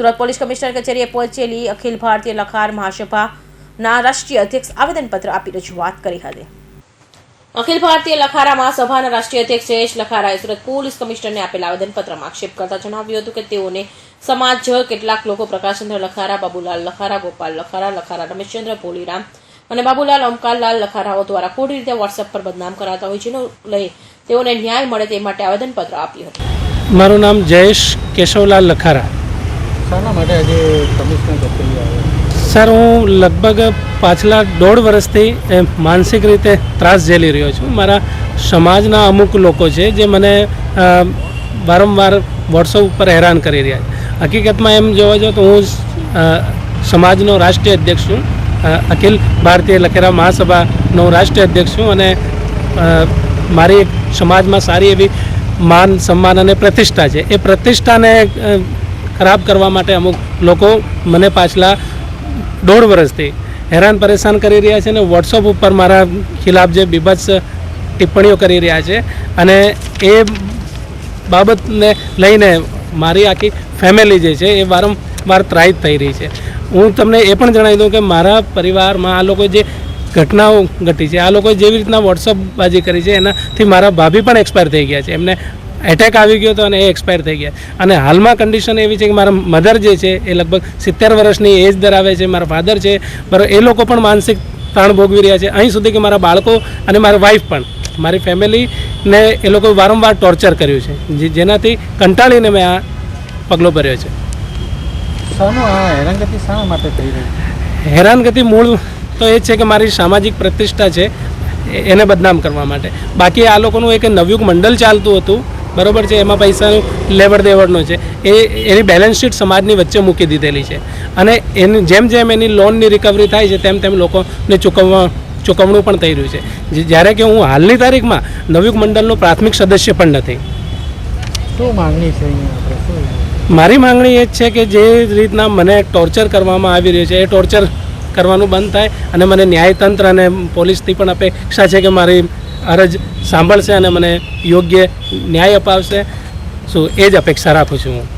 Surat police commissioner કચેરીએ પહોંચેલી અખિલ ભારતીય લખાર મહાસભાના રાષ્ટ્રીય અધ્યક્ષ આવેદનપત્ર આપી રજૂઆત કરી હતી. અખિલ ભારતીય લખારા મહાસભાના રાષ્ટ્રીય અધ્યક્ષ જયેશ લખારાએ સુરત પોલીસ કમિશનરને આપેલા આવેદનપત્રમાં આક્ષેપ કરતા જણાવ્યું હતું કે તેઓને સમાજ કેટલાક લોકો પ્રકાશચંદ્ર લખારા, બાબુલાલ લખારા, ગોપાલ લખારા લખારા રમેશચંદ્ર, ભોલીરામ અને બાબુલાલ ઓમકારલાલ લખારાઓ દ્વારા ખોટી રીતે વોટ્સએપ પર બદનામ કરાતા હોય જેનો લઈ તેઓને ન્યાય મળે તે માટે આવેદનપત્ર આપ્યું હતું. મારું નામ જયેશ કેશવલાલ લખારા. સર, હું લગભગ પાછલા દોઢ વર્ષથી માનસિક રીતે ત્રાસ ઝેલી રહ્યો છું. મારા સમાજના અમુક લોકો છે જે મને વારંવાર વોટ્સઅપ ઉપર હેરાન કરી રહ્યા છે. હકીકતમાં એમ જોવા જાઓ તો હું સમાજનો રાષ્ટ્રીય અધ્યક્ષ છું. અખિલ ભારતીય લખેરા મહાસભાનો રાષ્ટ્રીય અધ્યક્ષ છું અને મારી સમાજમાં સારી એવી માન, સન્માન અને પ્રતિષ્ઠા છે. એ પ્રતિષ્ઠાને ખરાબ કરવા માટે અમુક લોકો મને પાછલા દોઢ વર્ષથી હેરાન પરેશાન કરી રહ્યા છે અને વોટ્સઅપ ઉપર મારા ખિલાફ જે બીભત્સ ટિપ્પણીઓ કરી રહ્યા છે અને એ બાબતને લઈને મારી આખી ફેમિલી જે છે એ વારંવાર ત્રાહિત થઈ રહી છે. હું તમને એ પણ જણાવી દઉં કે મારા પરિવારમાં આ લોકો જે ઘટનાઓ ઘટી છે, આ લોકોએ જેવી રીતના વોટ્સઅપ બાજી કરી છે, એનાથી મારા ભાભી પણ એક્સપાયર થઈ ગયા છે. એમને એટેક આવી ગયો હતો અને એ એક્સપાયર થઈ ગયા. અને હાલમાં કન્ડિશન એવી છે કે મારા મધર જે છે એ લગભગ સિત્તેર વર્ષની એજ ધરાવે છે મારા ફાધર છે બરાબર એ લોકો પણ માનસિક તાણ ભોગવી રહ્યા છે. અહીં સુધી કે મારા બાળકો અને મારી વાઈફ પણ મારી ફેમિલીને એ લોકો વારંવાર ટોર્ચર કર્યું છે. જે- જેનાથી કંટાળીને મેં આ પગલો ભર્યો છે. હેરાનગતિ શાના માટે થઈ રહી હેરાનગતિ મૂળ તો એ છે કે મારી સામાજિક પ્રતિષ્ઠા છે એને બદનામ કરવા માટે. બાકી આ લોકોનું એક નવયુગ મંડળ ચાલતું હતું. બરોબર છે? એમાં પૈસાનું લેવડ દેવડનો છે. એ એની બેલેન્સ શીટ સમાજની વચ્ચે મૂકી દીધેલી છે. અને એની જેમ જેમ એની લોનની રિકવરી થાય છે તેમ તેમ લોકોને ચૂકવવા ચૂકવણું પણ થઈ રહ્યું છે. જ્યારે કે હું હાલની તારીખમાં નવયુગ મંડળનો પ્રાથમિક સદસ્ય પણ નથી. શું માંગણી છે અહીંયા આપણે? શું મારી માંગણી એ જ છે કે જે રીતના મને ટોર્ચર કરવામાં આવી રહ્યું છે એ ટોર્ચર કરવાનું બંધ થાય અને મને ન્યાયતંત્ર અને પોલીસથી પણ અપેક્ષા છે કે મારી અરજ સાંભળશે અને મને યોગ્ય ન્યાય અપાવશે. શું એ જ અપેક્ષા રાખું છું હું.